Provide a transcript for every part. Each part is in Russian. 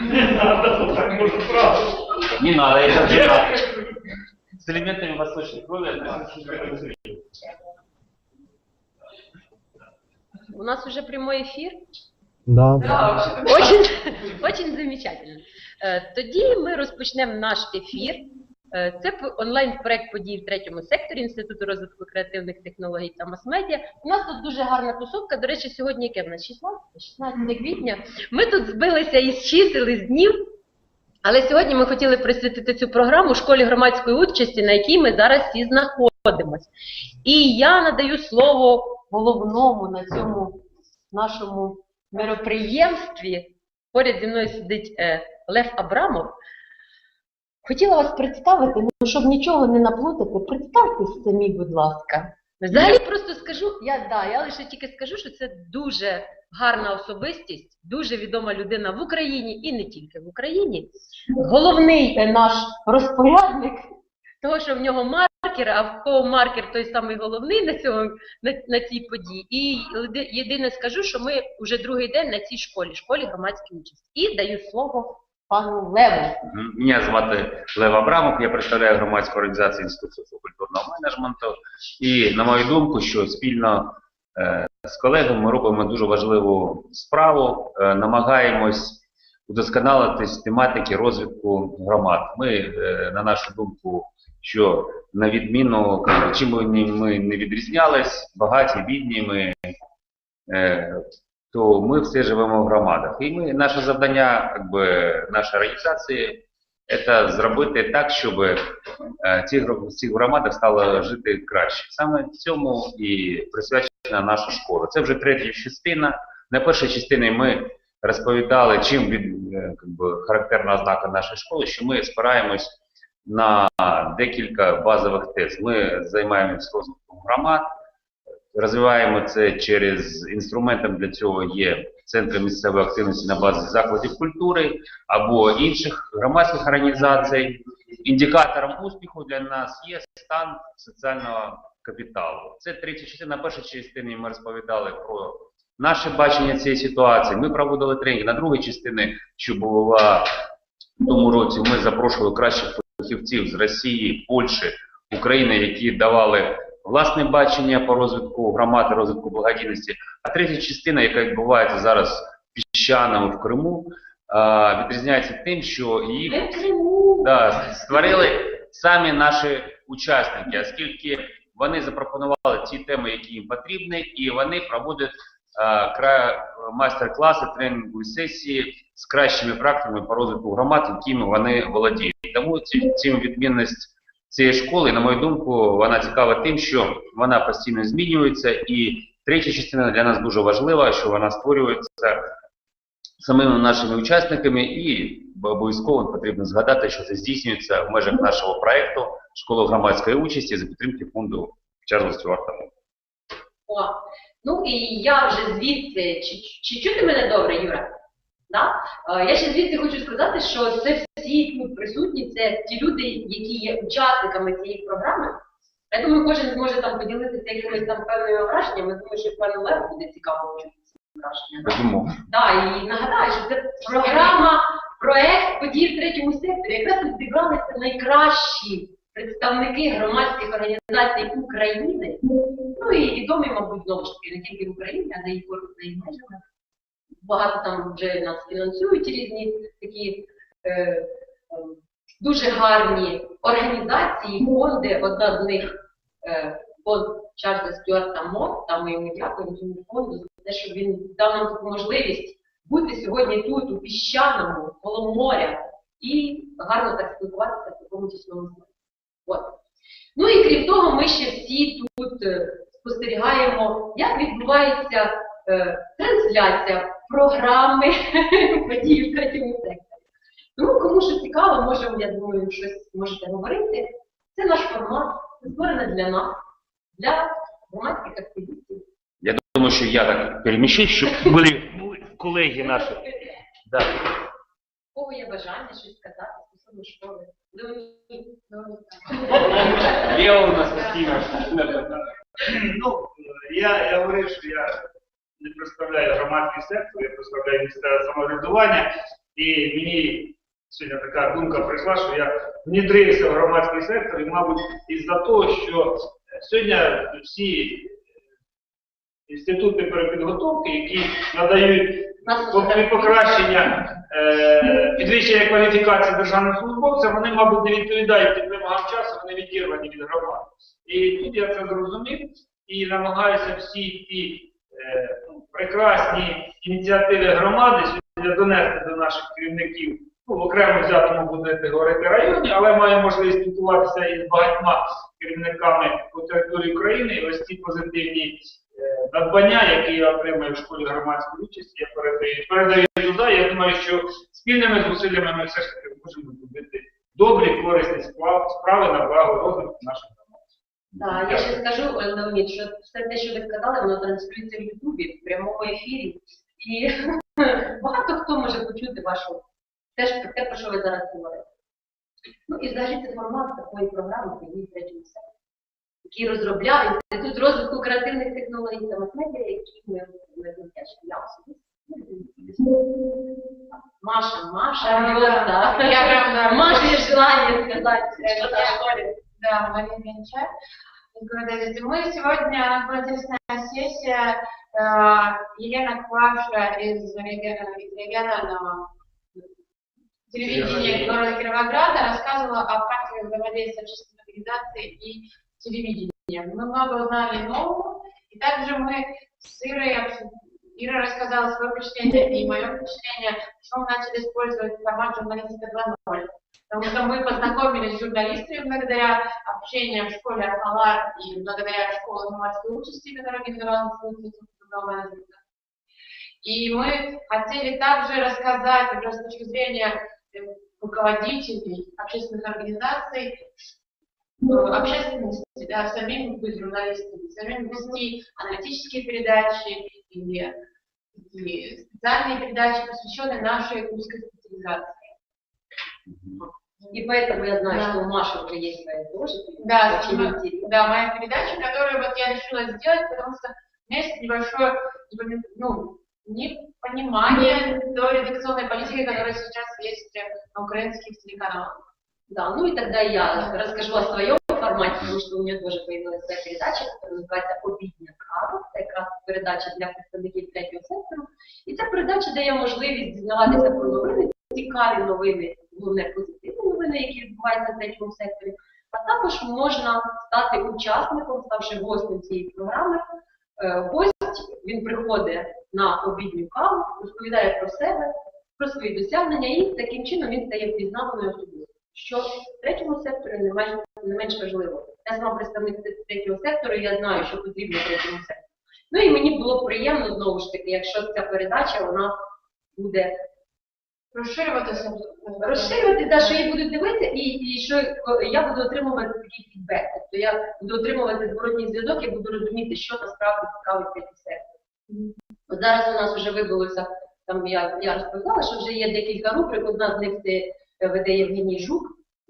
Не надо, так можно сразу. Не надо, это же надо. С элементами восточной крови. это- У нас уже прямой ефір. Да. Очень, очень замечательно. Е, Тоді ми розпочнемо наш ефір. Е, Це онлайн-проект подій в третьому секторі Інституту розвитку креативних технологій та мас-медіа. У нас тут дуже гарна тусовка. До речі, сьогодні яке в нас 16? 16 квітня. Ми тут збилися із чисел, із днів. Але сьогодні ми хотіли присвятити цю програму школі громадської участі, на якій ми зараз всі знаходимося. І я надаю слово головному на цьому нашому мероприємстві. Поряд зі мною сидить е, Лев Абрамов. Хотіла вас представити, ну щоб нічого не наплутати, представтесь самі, будь ласка. Взагалі просто скажу, я да, я лише тільки скажу, що це дуже гарна особистість, дуже відома людина в Україні і не тільки в Україні. Головний е, наш розпорядник того, що в нього маркер, а в кого маркер той самий головний на цьому на, на цій події. І єдине скажу, що ми вже другий день на цій школі, школі громадської участі. І даю слово пану Леву. Мене звати Лев Абрамов, я представляю громадську організацію Інституту соціокультурного менеджменту. І на мою думку, що спільно е, з колегами ми робимо дуже важливу справу, е, намагаємось удосконалити тематики розвитку громад. Ми, е, на нашу думку, що на відміну, чим ми не відрізнялись, багаті, бідні ми, то ми все живемо в громадах. І ми, наше завдання, якби, нашої організації, це зробити так, щоб е, ці, гро- в стало жити краще. Саме цьому і присвячена наша школа. Це вже третя частина. На першій частині ми розповідали, чим від, е, якби, характерна ознака нашої школи, що ми спираємось на декілька базових тез. Ми займаємося розвитком громад, розвиваємо це через інструментом для цього є центри місцевої активності на базі закладів культури або інших громадських організацій. Індикатором успіху для нас є стан соціального капіталу. Це третя частина. На першій частині ми розповідали про наше бачення цієї ситуації. Ми проводили тренінги. На другій частині, що була в тому році, ми запрошували кращих фахівців з Росії, Польщі, України, які давали власне бачення по розвитку громад і розвитку благодійності. А третя частина, яка відбувається зараз в піщаному в Криму, відрізняється тим, що їх да, створили самі наші учасники, оскільки вони запропонували ті теми, які їм потрібні, і вони проводять майстер-класи, тренінгові сесії з кращими практиками по розвитку громад, якими вони володіють. Тому цим відмінність цієї школи, на мою думку, вона цікава тим, що вона постійно змінюється, і третя частина для нас дуже важлива, що вона створюється самими нашими учасниками, і обов'язково потрібно згадати, що це здійснюється в межах нашого проекту школи громадської участі за підтримки фонду Чарльза Стюарта. Ну і я вже звідси, чи, чи чути мене добре, Юра? Да? Е, Я ще звідси хочу сказати, що це всі тут присутні, це ті люди, які є учасниками цієї програми. Я думаю, кожен зможе там поділитися якимись там певними враженнями. Думаю, що певно Лев буде цікаво почути ці враження. да? Безумовно. І нагадаю, що це програма, проект подій в третьому секторі. Якраз тут зібралися найкращі представники громадських організацій України. Ну і відомі, мабуть, знову ж таки, не тільки в Україні, а й за її межами. Багато там вже нас фінансують різні такі е, дуже гарні організації, фонди. Одна з них е, фонд Чарльза Стюарта Мот, там ми йому дякуємо цьому фонду за те, що він дав нам таку можливість бути сьогодні тут, у піщаному, коло моря, і гарно так спілкуватися в такому тісному. От. Ну і крім того, ми ще всі тут е, спостерігаємо, як відбувається е, трансляція програми події в третьому секторі. Тому кому що цікаво, може, я думаю, щось можете говорити. Це наш формат, це створений для нас, для громадських активістів. Думаю, що я так переміщусь, щоб були, колеги наші. Да. У кого є бажання щось сказати стосовно школи? Леонід, Леонід. Лео у нас постійно. Ну, я, я говорив, що я не представляю громадський сектор, я представляю місцеве самоврядування, і мені сьогодні така думка прийшла, що я внідрився в громадський сектор, і, мабуть, із-за того, що сьогодні всі інститути перепідготовки, які надають покращення е, підвищення кваліфікації державних службовців, вони, мабуть, не відповідають тим вимогам часу, вони відірвані від громади. І тут я це зрозумів і намагаюся всі ті е, прекрасні ініціативи громади сьогодні донести до наших керівників. Ну, в окремо взятому будете говорити районі, але маю можливість спілкуватися із багатьма керівниками по території України. І ось ці позитивні е, надбання, які я отримаю в школі громадської участі, я передаю, передаю туди. Я думаю, що спільними зусиллями ми все ж таки можемо зробити добрі, корисні справи, на благо розвитку громад. Так, я ще скажу, е, Леонід, що все те, що ви сказали, воно транслюється в Ютубі в прямому ефірі. І багато хто може почути вашу те, ж- те, про що ви зараз говорите. Ну і взагалі це формат такої програми «Підніміть третьому секторі», який розробляє Інститут розвитку креативних технологій та мас-медіа, які ми вдячні я особисто. Маша, Маша, Йота. да. Я прям. Маша есть желание сказать что-то о Я- школе. Да, Мария Гончар. Мы сегодня, была интересная сессия, э, Елена Кваша из, реги- из регионального телевидения города Кировограда рассказывала о практике взаимодействия общественной организации и телевидения. Мы много узнали нового, и также мы с Ирой, Ира рассказала свое впечатление и мое впечатление, что мы начали использовать формат журналистика 2.0. Потому что мы познакомились с журналистами благодаря общению в школе Алар и благодаря школе громадской участи, которая менеджмента. И мы хотели также рассказать уже с точки зрения э, руководителей общественных организаций, э, общественности, да, самим быть журналистами, самим вести аналитические передачи или, или специальные передачи, посвященные нашей узкой специализации. И поэтому я знаю, Да. что у Маши уже есть своя тоже. Да, очень мы- интересно. да, моя передача, которую вот я решила сделать, потому что у меня есть небольшое непони- ну, непонимание той редакционной политики, которая сейчас есть на украинских телеканалах. Да, ну и тогда я расскажу о своем формате, потому что у меня тоже появилась своя передача, которая називається «Обідня кава». Це якраз передача для представників третього сектору. І ця передача дає можливість дізнаватися про новини, цікаві новини, головне позитивні Новини, які відбуваються в третьому секторі. А також можна стати учасником, ставши гостем цієї програми. Е, Гость він приходить на обідню каву, розповідає про себе, про свої досягнення, і таким чином він стає впізнаваною особистістю що в третьому секторі не менш, не менш важливо. Я сама представник третього сектору, я знаю, що потрібно третьому сектору. Ну і мені було приємно знову ж таки, якщо ця передача вона буде Розширюватися. розширювати, та, що її будуть дивитися, і, і що я буду отримувати такий фідбек. Тобто я буду отримувати зворотній зв'язок, я буду розуміти, що насправді цікавить третій сектор. От зараз у нас вже вибилося, там я, я розповідала, що вже є декілька рубрик, одна з них це е, веде Євгеній Жук,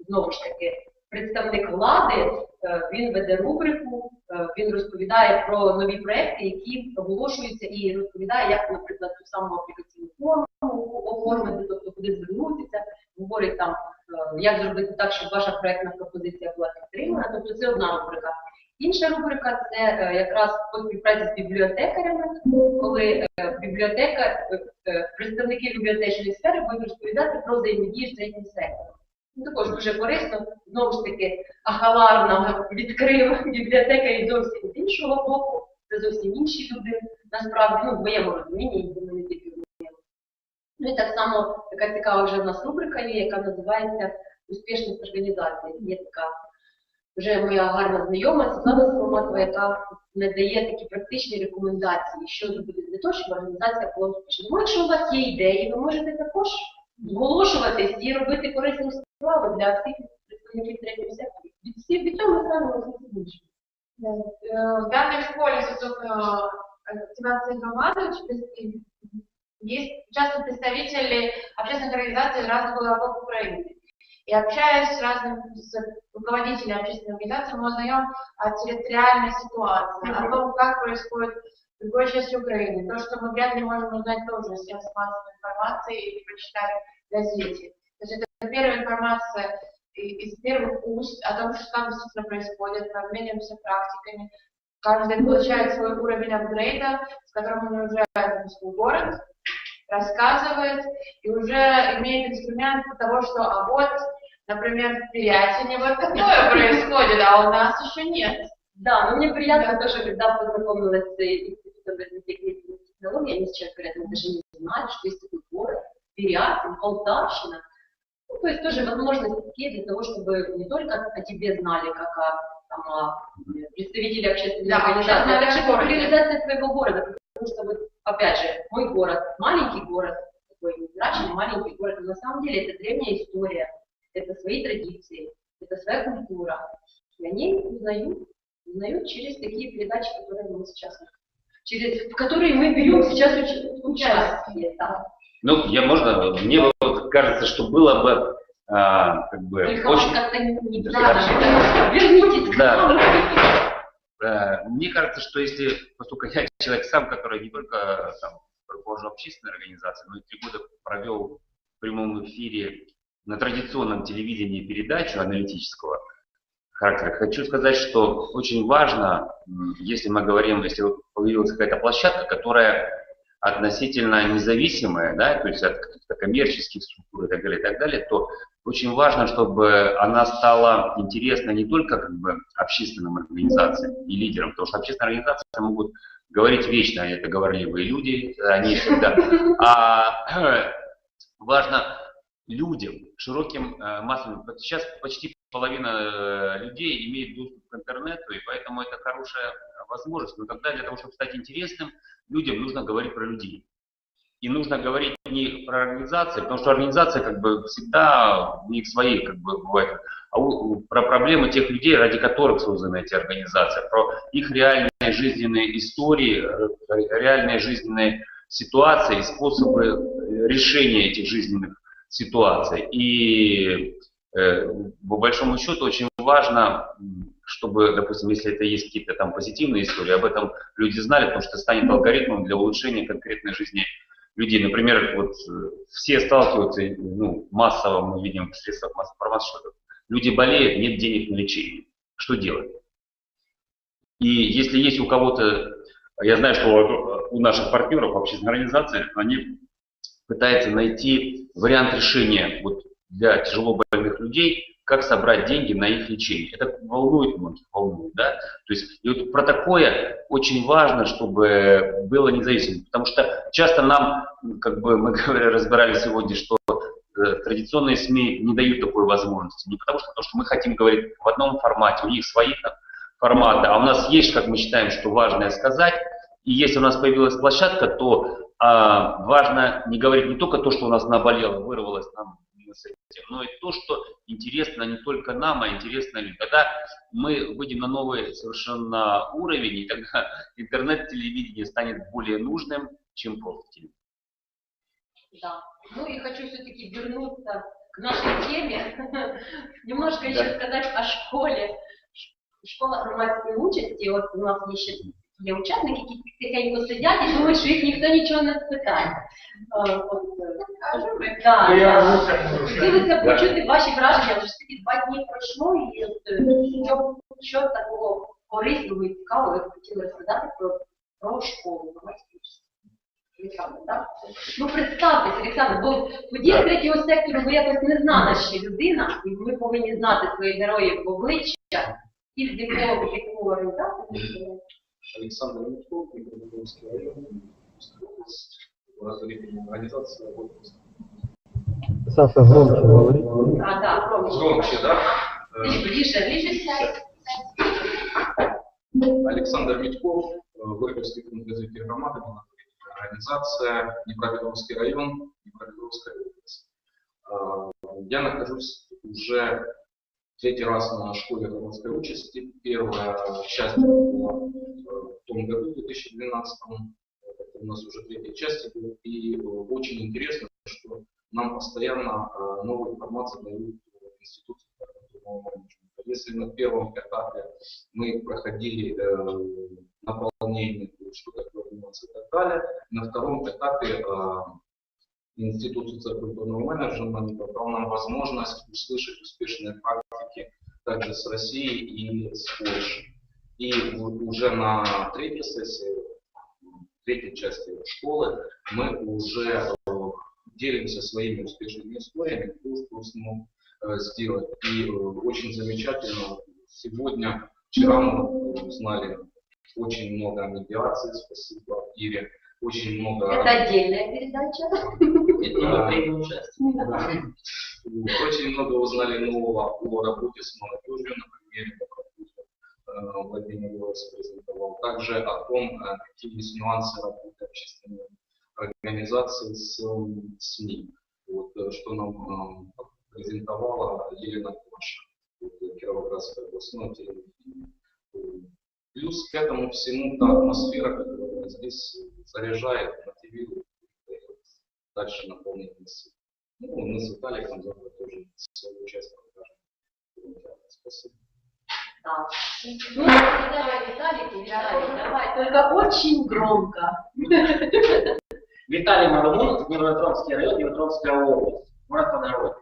знову ж таки, представник влади, е, він веде рубрику, е, він розповідає про нові проекти, які оголошуються, і розповідає, як, наприклад, ту саму аплікаційну форму оформити, тобто куди звернутися, говорить там, е, як зробити так, щоб ваша проектна пропозиція була підтримана. Тобто це одна рубрика. Інша рубрика це е, якраз по співпраці з бібліотекарями, коли е, бібліотека, представники бібліотечної сфери будуть розповідати про взаємодію з третім сектором. Також дуже корисно, знову ж таки, Ахалар нам відкрив бібліотекарі зовсім з іншого боку, це зовсім інші люди, насправді, ну, в моєму розумінні, Ну і так само така цікава вже в нас рубрика є, яка називається Успішність організації. Є така вже моя гарна знайома Світлана Соломатова, яка надає такі практичні рекомендації, що зробити для того, щоб організація була успішною. Ну, якщо у вас є ідеї, ви можете також зголошуватись і робити корисну справу для всіх представників третього сектору. Від всіх від цього ми станемо зовсім іншим. Э, В данной школе Институт э, активации громады учителей есть часто представители общественных организаций из разных уголков Украины. И общаясь с разными с руководителями общественных организаций, мы узнаем о территориальной ситуации, о том, как происходит в другой части Украины. То, что мы вряд ли можем узнать тоже из средств массовой информации или прочитать в газете. То есть это первая информация из первых уст о том, что там действительно происходит, мы обмениваемся практиками. Каждый получает свой уровень апгрейда, с которым он уезжает в свой город, рассказывает и уже имеет инструмент того, что а вот, например, в Пирятине вот такое происходит, а у нас еще нет. Да, но мне приятно тоже, когда познакомилась с Институтом креативных технологий, они сейчас говорят, мы даже не знали, что есть такой город, Пирятин, Полтавщина. Ну, то есть тоже возможность такие для того, чтобы не только о тебе знали, как о, там, о представителе общественной Да, организации, а также популяризация своего города. Потому что, вот, опять же, мой город, маленький город, такой невзрачный маленький город, но на самом деле это древняя история, это свои традиции, это своя культура. И они узнают, узнают через такие передачи, которые мы сейчас, через, в которые мы берем сейчас уч- участие. Да. Ну, я можно, мне вот кажется, что было бы а, как бы Только очень... как-то не Да. да, Вернитесь к Да. нам. Э, Мне кажется, что если, поскольку я человек сам, который не только э, там, руковожу общественной организацией, но и три года провел в прямом эфире на традиционном телевидении передачу аналитического характера, хочу сказать, что очень важно, если мы говорим, если появилась какая-то площадка, которая относительно независимая, да, то есть от каких-то коммерческих структур и так далее, и так далее, то очень важно, чтобы она стала интересна не только как бы общественным организациям и лидерам, потому что общественные организации могут говорить вечно, это говорливые люди, они всегда. А важно людям, широким э, массам. Сейчас почти половина э, людей имеет доступ к интернету, и поэтому это хорошая возможность. Но тогда для того, чтобы стать интересным, людям нужно говорить про людей. И нужно говорить не про организации, потому что организация как бы всегда у них свои как бы бывают, а у- про проблемы тех людей, ради которых созданы эти организации, про их реальные жизненные истории, э, реальные жизненные ситуации, способы э, решения этих жизненных ситуаций. И по большому счету очень важно, чтобы, допустим, если это есть какие-то там позитивные истории, об этом люди знали, потому что станет алгоритмом для улучшения конкретной жизни людей. Например, вот э, все сталкиваются, э, ну, массово мы видим в средствах массовой информации, люди болеют, нет денег на лечение. Что делать? И если есть у кого-то, я знаю, что вот у наших партнеров общественной организации, они пытаются найти вариант решения вот для тяжело больных людей, как собрать деньги на их лечение. Это волнует многих, волнует, да? То есть и вот про такое очень важно, чтобы было независимо, потому что часто нам, как бы мы говорили, разбирали сегодня, что э, традиционные СМИ не дают такой возможности. Не потому что, потому что мы хотим говорить в одном формате, у них свои там форматы, а у нас есть, как мы считаем, что важное сказать. И если у нас появилась площадка, то а, важно не говорить не только то, что у нас наболело, вырвалось нам с этим, но и то, что интересно не только нам, а интересно людям. Тогда мы выйдем на новый совершенно уровень, и тогда интернет-телевидение станет более нужным, чем просто телевидение. Да. Ну и хочу все-таки вернуться к нашей теме, немножко еще сказать о школе. Школа громадської участі, от у нас є ще є учасники, які тихенько сидять і думають, що їх ніхто нічого не спитає. Е, от, Ну, я вже. Хотілося б почути ваші враження, вже ж таки два дні пройшло, і от, е, що, що такого корисного і цікавого ви б хотіли розказати про, про школу громадську участь. Олександр, так? Ну, представтесь, Олександр, бо події третього сектору ви якось не знана ще людина, і ми повинні знати своїх героїв в обличчя, і з якого якого організації. Александр Митков, Днепропетровский район, «Отпуск». Саша, громче говори. А, так, громче. Громче, да? Ближче, ближче, ближче. Э, Александр Митков, э, Горьковский фонд развития громады, организация, Днепропетровский район, Днепропетровская область. Э, Я нахожусь уже третий раз на школе громадской участи. Первая часть была э, в том году, в 2012 Это у нас уже третья часть. И э, очень интересно, что нам постоянно э, новую информацию дают корпоративного менеджмента. Если на первом этапе мы проходили э, наполнение, что такое задуматься и так далее. На втором этапе э, Институт социокультурного менеджмента дал нам возможность услышать успешные практики также с России и с Польшей. И уже на третьей сессии, третьей части школы, мы уже э, делимся своими успешными историями, то, что смог э, сделать. И э, очень замечательно, сегодня, вчера мы узнали очень много о медиации, спасибо Ире, очень много... Это отдельная передача. Да. Очень много узнали нового о работе с молодежью, на примере которого э, Владимир Лорес презентовал. Также о том, э, какие есть нюансы работы общественной организации с СМИ. Вот, э, что нам э, презентовала Елена Кулаша, вот, э, Кировоградское областное телевидение. Плюс к этому всему та атмосфера, которая здесь заряжает, мотивирует, дальше наполнение сил. Ну, мы с Виталиком завтра тоже свою часть. Да. Ну, Виталий, Виталий, Виталий, давай, только очень громко. Виталий Марамун, Днепропетровский район, Днепропетровская область, город Подгородник.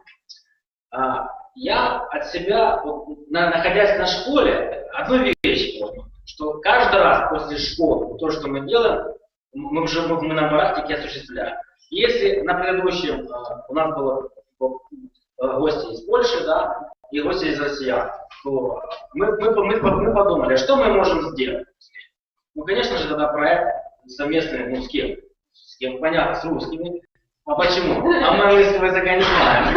А, Я от себя, вот, на- находясь на школе, одну вещь понял, что каждый раз после школы то, что мы делаем, мы уже мы, мы на практике осуществляем. Если на предыдущем а, у нас было а, гости из Польши, да, и гости из россиян, то мы, мы, мы, мы подумали, что мы можем сделать. Ну, конечно же, тогда проект совместный, ну, с кем? С кем, понятно, с русскими. А почему? А мы английского языка не знаем.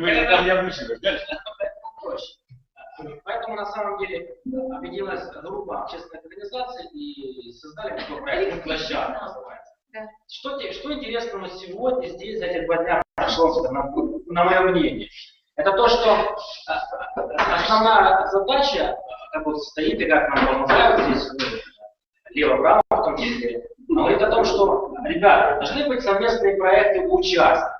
Мы же там не обучены. Поэтому на самом деле объединилась группа общественных организаций и создали такой проект, ну, площадка называется. Да. Что, что интересного сегодня здесь за эти два дня прошло, на, на мое мнение? Это то, что а, основная задача, а, как вот стоит и как нам помогают здесь, ну, лево-право в том числе, говорит о том, что, ребята, должны быть совместные проекты у участников.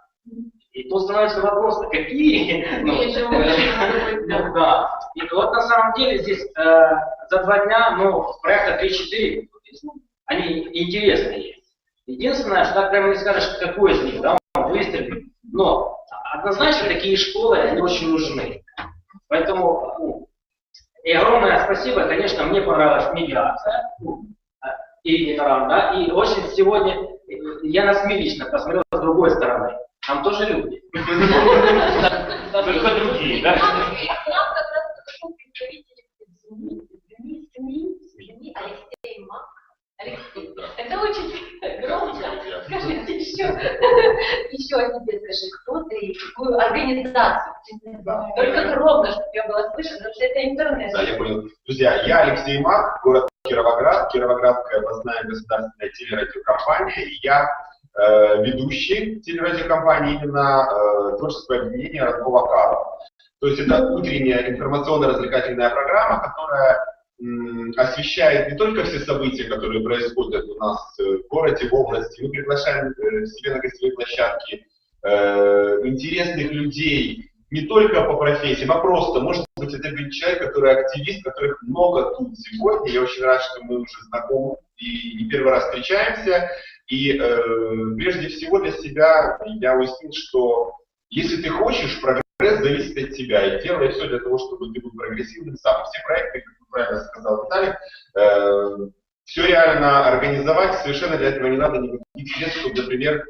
И тут становится вопрос, а какие? Ну, э. Да. И вот на самом деле здесь э, за два дня, ну, проекта 3-4, то есть, ну, они интересные. Единственное, что так прямо не скажешь, какой из них, да, он выстрелит. Но однозначно такие школы, они очень нужны. Поэтому ну, и огромное спасибо, конечно, мне понравилась медиация ну, а, и ветеран, да, и очень сегодня э, я на СМИ лично посмотрел с другой стороны. Там тоже люди. Только другие, да? Какую организацию. Только громко, чтобы я была слышно, потому что это интернет. Да, я понял. Друзья, я Алексей Мак, город Кировоград, Кировоградская областная государственная телерадиокомпания. И я э, ведущий телерадиокомпании именно э, творческое объединение Родного Карла. То есть это утренняя информационно-развлекательная программа, которая освещает не только все события, которые происходят у нас э, в городе, в области. Мы приглашаем э, к себе на гостевые площадки интересных людей, не только по профессиям, а просто, может быть, это будет человек, который активист, которых много тут сегодня. Я очень рад, что мы уже знакомы и не первый раз встречаемся. И э, прежде всего для себя я уяснил, что если ты хочешь, прогресс зависит от тебя. И делай все для того, чтобы ты был прогрессивным сам. Все проекты, как правильно сказал Виталик, э, все реально организовать, совершенно для этого не надо никаких средств, чтобы, например,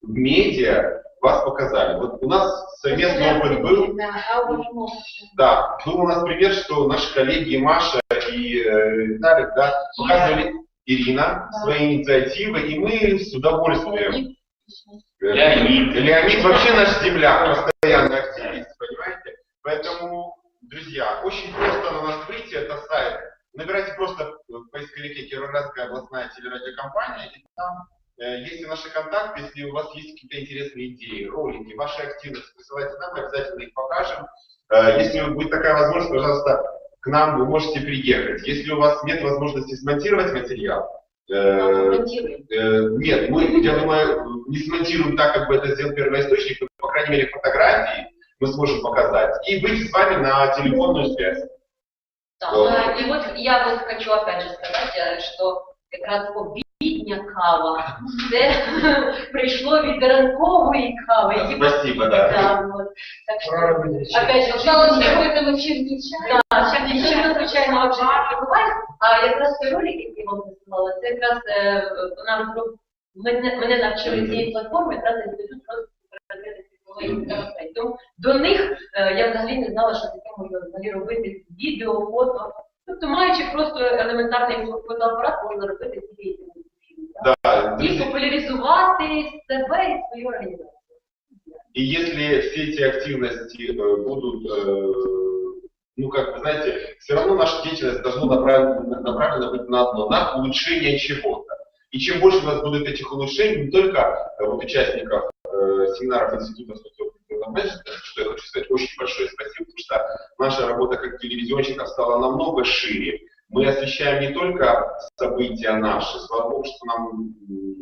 в медиа вас показали. Вот у нас совместный опыт был, Да, а да, был у нас пример, что наши коллеги Маша и э, Виталик, да, показывали Ирина свои инициативы, и мы с удовольствием. Леонид. Э, Леонид. Леонид вообще наш земляк, постоянный активист, понимаете? Поэтому, друзья, очень просто на нас выйти, это сайт. Набирайте просто в поисковике Кировоградская областная телерадиокомпания, и там э, есть и наши контакты, если у вас есть какие-то интересные идеи, ролики, ваши активности, присылайте нам, мы обязательно их покажем. Э, Если будет такая возможность, пожалуйста, к нам вы можете приехать. Если у вас нет возможности смонтировать материал, э. Э, Нет, мы, я думаю, не смонтируем так, как бы это сделал первоисточник, но, по крайней мере, фотографии мы сможем показать. И выйти с вами на телефонную связь. Да, Вот. да, и вот я вот хочу опять же сказать, э, что якраз обідня кава. Це прийшло від ранкової кави. Спасибо, да. Да, вот. Так что, опять же, очень какой-то вечерний чай. Да, ще не звичайно вообще не буває. А якраз той ролик, який вам присилала, це якраз е, вона розроб... мене, мене навчили цієї платформи, якраз інститут розвитку розвитку технологій та. Тому до них е, я взагалі не знала, що таке можна взагалі робити відео, фото. Тобто, маючи просто елементарний фотоапарат, можна робити ці відео. Да, І популяризувати себе і свою організацію. И если все эти активности э, будут, э, ну как вы знаете, все равно наша деятельность должна направлена, направлена быть на одно, на улучшение чего-то. И чем больше у нас будет этих улучшений, не только э, вот участников э, семинаров Института социокультурного менеджмента, что я хочу сказать очень большое спасибо, потому что наша работа как телевизионщиков стала намного шире. Мы освещаем не только события наши, слава богу, что нам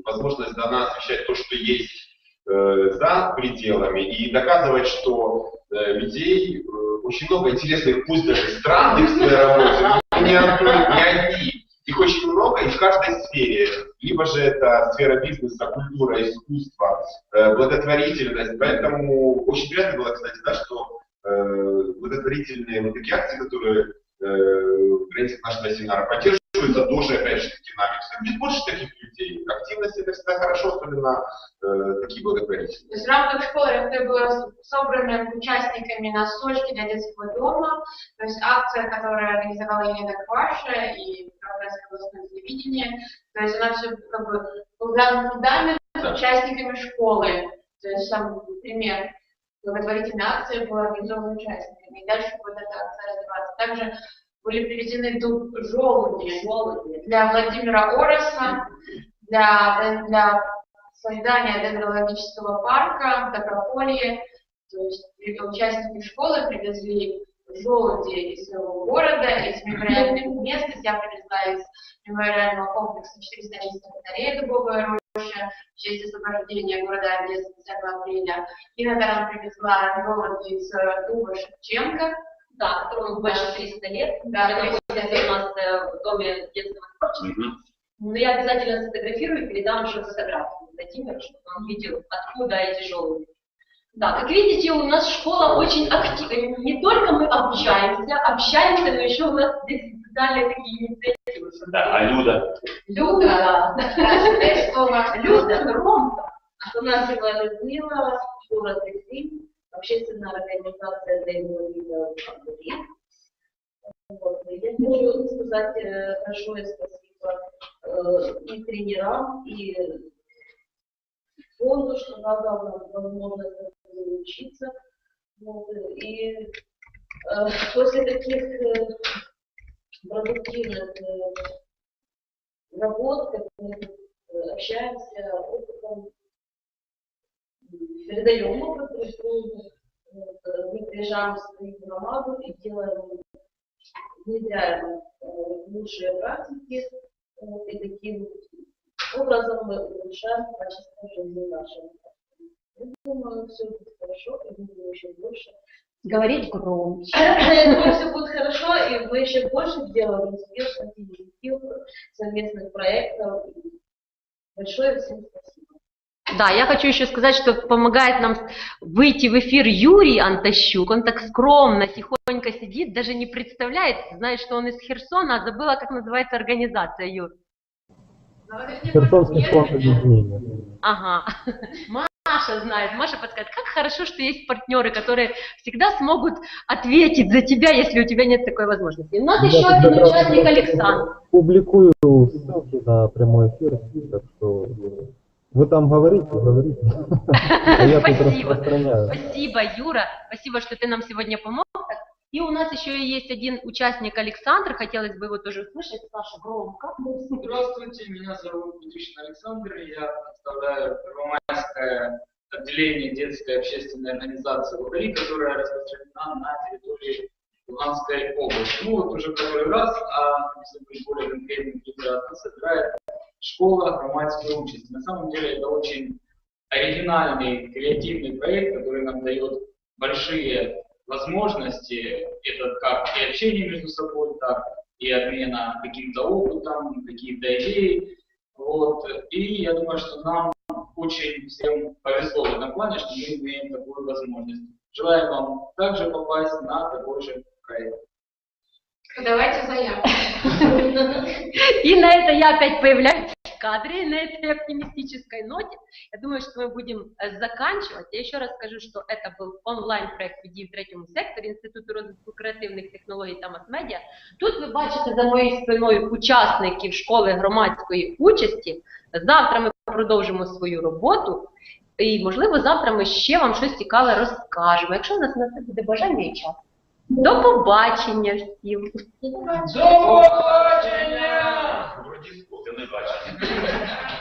возможность дана освещать то, что есть э, за пределами и доказывать, что э, людей э, очень много интересных, пусть даже странных в своей работе, но не не одни. Их очень много и в каждой сфере. Либо же это сфера бизнеса, культура, искусство, э, благотворительность. Поэтому очень приятно было, кстати, да, что э, благотворительные вот такие акции, которые э, в границах нашего семинара поддерживаются, тоже, опять же, таки нами. Будет больше таких людей. Активность это всегда хорошо, особенно э, такие благотворительные. То есть в рамках школы РФТ было собрано участниками носочки для детского дома, то есть акция, которую организовала Елена Кваша и Красноярское областное телевидение, то есть она все как бы был дан фундамент участниками школы, то есть сам пример благотворительной акции была организована участниками, и дальше будет эта акция развиваться. Также были привезены тут желуди, для Владимира Ороса, для, для создания дендрологического парка Доброполье. То есть участники школы привезли желуди из своего города, из мемориальных мест. Я привезла из мемориального комплекса 411 батарея Дубовая роща в честь освобождения города Одессы 10 апреля. Инна Таран привезла желуди из э, дуба Шевченко. Да, которому больше 300 лет. Да, Она 300 находится у нас в доме детского творчества. Но я обязательно сфотографирую и передам еще фотографию Владимиру, чтобы он видел, откуда эти желуди. Да, как видите, у нас школа очень активна. Не только мы обучаемся, общаемся, но еще у нас здесь специальные такие инициативы. Да, а Люда? Люда, Да, теперь слово Люда, громко. У нас была Людмила, город Исим, общественная организация для инвалидов. Вот. Я хочу сказать э, большое спасибо э, и тренерам, и фонду, что дал нам возможность учиться. Вот. И э, после таких э, продуктивных э, работ, как мы э, общаемся опытом, передаем опыт, вот, э, мы приезжаем в свою громаду и делаем, внедряем лучшие практики, вот, и таким образом мы улучшаем качество жизни нашего. Я думаю, все будет хорошо, и мы будем еще больше. Говорить громче. Я думаю, все будет хорошо, и мы еще больше сделаем успешных инициатив, совместных проектов. Большое всем спасибо. Да, я хочу еще сказать, что помогает нам выйти в эфир Юрий Антощук. Он так скромно, тихонько сидит, даже не представляет, знает, что он из Херсона, а забыла, как называется организация, Юр. Херсонский первый. объединения. Ага. Маша знает. Маша подскажет, как хорошо, что есть партнеры, которые всегда смогут ответить за тебя, если у тебя нет такой возможности. У нас Я еще один участник Александр. Публикую ссылки на прямой эфир, так что вы там говорите, говорите. А я тут Спасибо. распространяю. Спасибо, Юра. Спасибо, что ты нам сегодня помог. И у нас еще есть один участник Александр. Хотелось бы его тоже услышать. Саша, громко. Здравствуйте, меня зовут Петришин Александр, я представляю Первомайское отделение детской общественной организации «Лугари», которая распространена на территории Луганской области. Ну вот уже второй раз, а если быть более конкретным, нас собирает школа громадской участи. На самом деле это очень оригинальный, креативный проект, который нам дает большие возможности, это как и общение между собой, так и обмена каким-то опытом, какие-то идеи. Вот. И я думаю, что нам очень всем повезло в этом плане, что мы имеем такую возможность. Желаю вам также попасть на такой же проект. Давайте заявку. И на это я опять появляюсь в кадре, на этой оптимистической ноте. Я думаю, что мы будем э, заканчивать. Я еще раз скажу, что это был онлайн-проект подій в третьому секторі Інституту розвитку креативних технологій та мас-медіа. Тут ви бачите за моєю спиною учасників школи громадської участі. Завтра ми продовжимо свою роботу. І, можливо, завтра ми ще вам щось цікаве розкажемо, якщо у нас на це буде бажання і час. До побачення всім! До побачення! Вроді, не бачення.